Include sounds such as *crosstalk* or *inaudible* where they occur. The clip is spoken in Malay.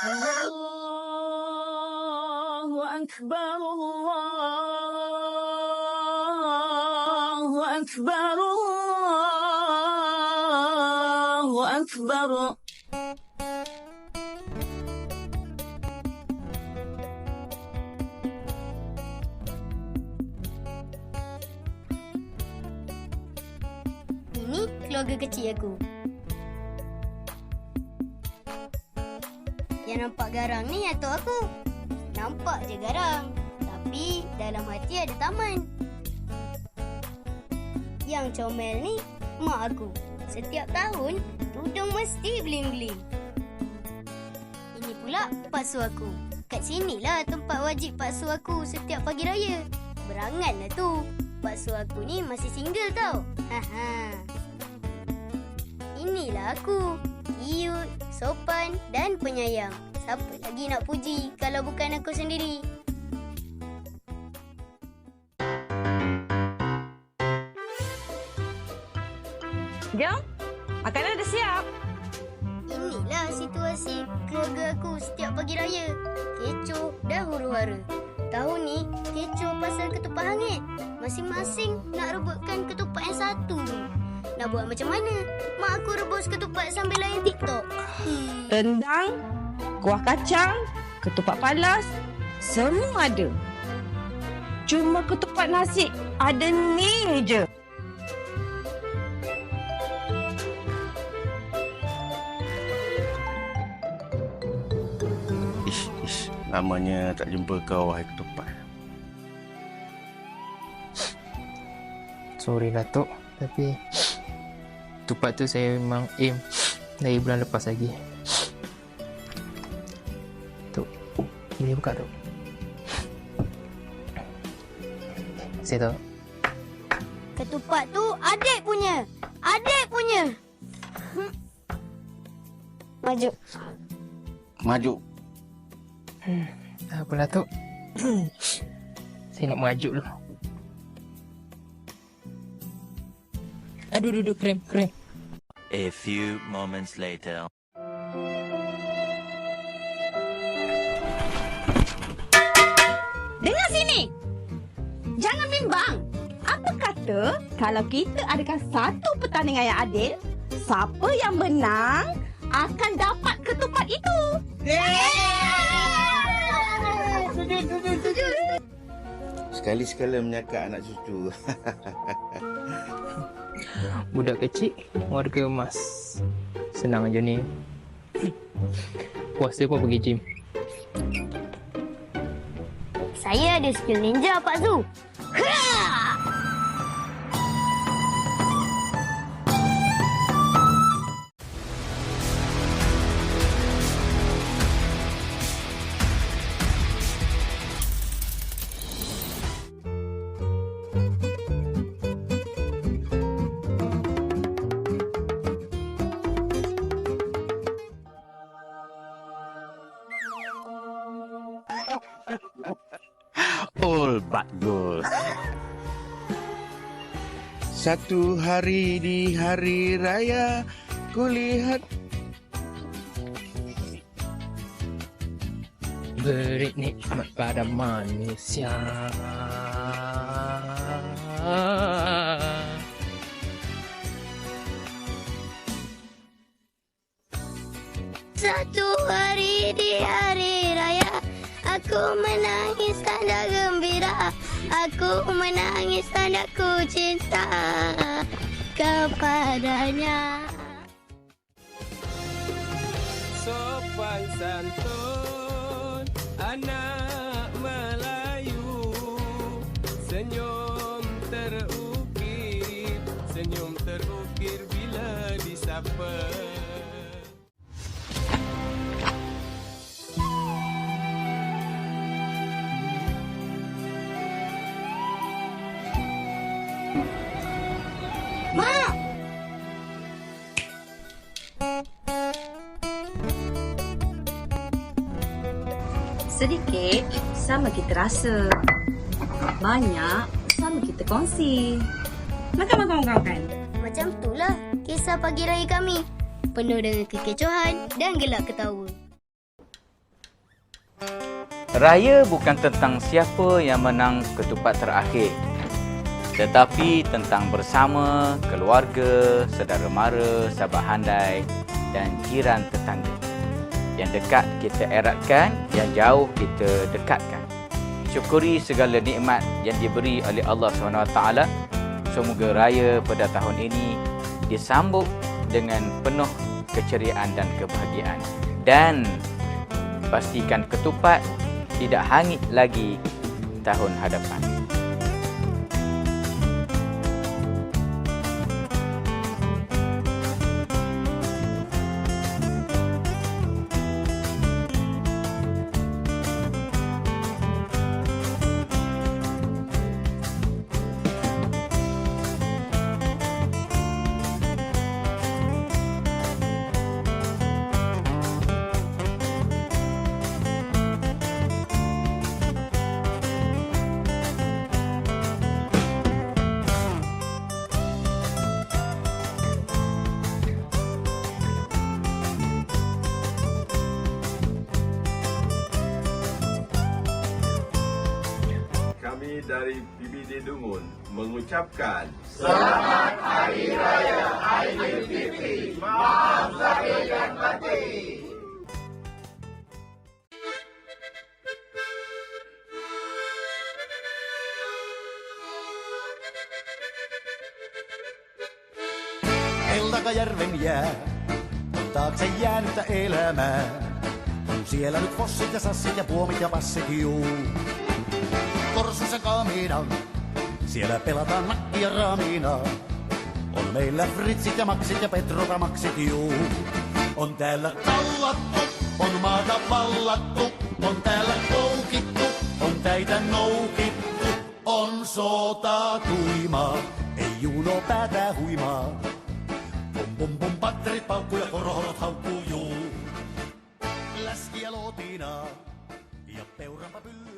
الله أكبر الله أكبر الله أكبر. Ini keluarga kecil Yang nampak garang ni atuk aku. Nampak je garang. Tapi dalam hati ada taman. Yang comel ni mak aku. Setiap tahun tudung mesti bling-bling. Ini pula paksu aku. Kat sinilah tempat wajib paksu aku setiap pagi raya. Beranganlah tu. Paksu aku ni masih single tau. Haha. Inilah aku. Cute, sopan dan penyayang. Siapa lagi nak puji kalau bukan aku sendiri? Jom, makanan dah siap. Inilah situasi keluarga aku setiap pagi raya. Kecoh dan huru-hara. Tahun ni, kecoh pasal ketupat hangit. Masing-masing nak rebutkan ketupat yang satu tu. Nak buat macam mana? Mak aku rebus ketupat sambil layan TikTok. Hmm. Rendang, kuah kacang, ketupat palas, semua ada. Cuma ketupat nasi ada ni je. Ish, ish. Lamanya tak jumpa kau, wahai ketupat. Sorry Datuk Tapi Tupat tu saya memang aim Dari bulan lepas lagi Tuk Boleh buka Tuk Saya tahu Ketupat tu adik punya. Adik punya. Maju. Maju. Tak apalah Tuk Saya nak maju dulu Aduh, duduk krem, krem. A few moments later. Dengar sini. Jangan bimbang. Apa kata kalau kita adakan satu pertandingan yang adil, siapa yang menang akan dapat ketupat itu. Sekali-sekala menyakak anak cucu. *laughs* Budak kecil, warga emas. Senang aja ni. Puasa pun pergi gym. Saya ada skill ninja Pak Zu. All but gold. Satu hari di hari raya kulihat Beri nikmat pada manusia. Satu hari Aku menangis tanda gembira. Aku menangis tanda ku cinta. Kepadanya. Sopan santun anak Melayu senyum Sedikit sama kita rasa. Banyak sama kita kongsi. Makan, makan, makan, makan. Macam itulah kisah pagi raya kami Penuh dengan kekecohan dan gelak ketawa Raya bukan tentang siapa yang menang ketupat terakhir. Tetapi tentang bersama, keluarga, saudara mara, sahabat handai dan jiran tetangga. Yang dekat kita eratkan, yang jauh kita dekatkan. Syukuri segala nikmat yang diberi oleh Allah SWT. Semoga raya pada tahun ini disambut dengan penuh keceriaan dan kebahagiaan. Dan pastikan ketupat tidak hangit lagi tahun hadapan. Dari PBD Dungun mengucapkan Eltakajärven jää on taakse jäänyttä elämää. On siellä nyt fossit ja sassit ja puomit ja passit juu. Korsussa kamina, siellä pelataan nakkia ramina. On meillä fritsit ja maksit ja petrokamaksit juu. On täällä tallattu, on maata vallattu. On täällä koukittu, on täitä noukittu. On sota tuimaa, ei juuno päätää huimaa. Pum pum pum patterit paukkuu ja korohorot haukkuu juu. Läskiä lootinaa ja peuranpa pyll